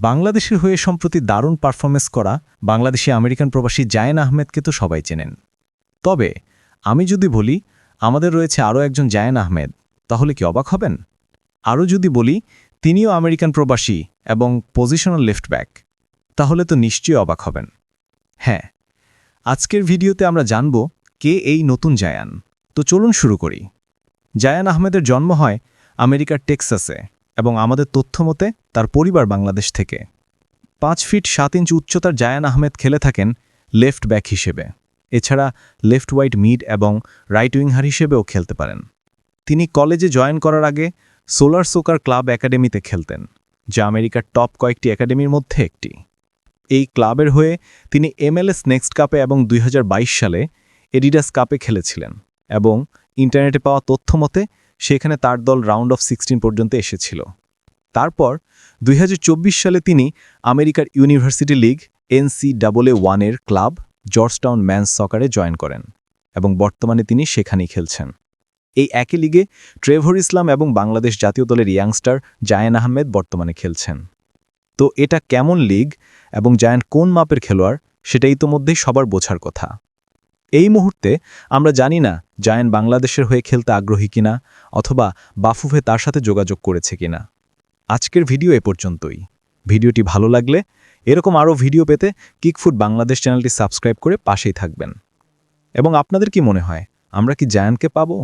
বাংলাদেশের হয়ে সম্প্রতি দারুণ পারফরমেন্স করা বাংলাদেশি আমেরিকান প্রবাসী জায়েন আহমেদকে তো সবাই চেনেন। তবে, আমি যদি বলি, আমাদের রয়েছে আরও একজন জায়েন আহমেদ, তাহলে কি অবাক হবেন? আরও যদি বলি, তিনিও আমেরিকান প্রবাসী এবং পজিশনাল লেফট ব্যাক, তাহলে তো নিশ্চয়ই অবাক হবেন। হ্যাঁ আজকের ভিডিওতে আমরা জানব কে এই নতুন জায়ান। তো চলুন শুরু করি। জায়ান আহমেদের জন্ম হয় আমেরিকার টেক্সাসে। এবং আমাদের তথ্য মতে তার পরিবার বাংলাদেশ থেকে। পাঁচ ফিট সাত ইঞ্চ উচ্চতার জায়ান আহমেদ খেলে থাকেন লেফট ব্যাক হিসেবে। এছাড়া লেফট ওয়াইট মিড এবং রাইট উইংহার হিসেবেও খেলতে পারেন। তিনি কলেজে জয়েন করার আগে সোলার সোকার ক্লাব একাডেমিতে খেলতেন, যা আমেরিকার টপ কয়েকটি একাডেমির মধ্যে একটি। এই ক্লাবের হয়ে তিনি এমএলএস নেক্সট কাপে এবং দুই হাজার বাইশ সালে এডিডাস কাপে খেলেছিলেন এবং ইন্টারনেটে পাওয়া তথ্য মতে সেখানে তার দল রাউন্ড অফ সিক্সটিন পর্যন্ত এসেছিল। তারপর দুই হাজার চব্বিশ সালে তিনি আমেরিকার ইউনিভার্সিটি লিগ এনসি ডাবলএ ওয়ানের ক্লাব জর্জটাউন ম্যান্স সকারে জয়েন করেন এবং বর্তমানে তিনি সেখানেই খেলছেন। এই একই লিগে ট্রেভর ইসলাম এবং বাংলাদেশ জাতীয় দলের ইয়াংস্টার জায়ান আহমেদ বর্তমানে খেলছেন। তো এটা কেমন লিগ এবং জায়ান কোন মাপের খেলোয়াড় সেটা ইতোমধ্যেই সবার বোঝার কথা। এই মুহূর্তে আমরা জানি না জায়ান বাংলাদেশের হয়ে খেলতে আগ্রহী কিনা অথবা বাফুফে তার সাথে যোগাযোগ করেছে কিনা। আজকের ভিডিও এ পর্যন্তই। ভিডিওটি ভালো লাগলে এরকম আরও ভিডিও পেতে কিকফুড বাংলাদেশ চ্যানেলটি সাবস্ক্রাইব করে পাশেই থাকবেন। এবং আপনাদের কি মনে হয়, আমরা কি জায়ানকে পাবো?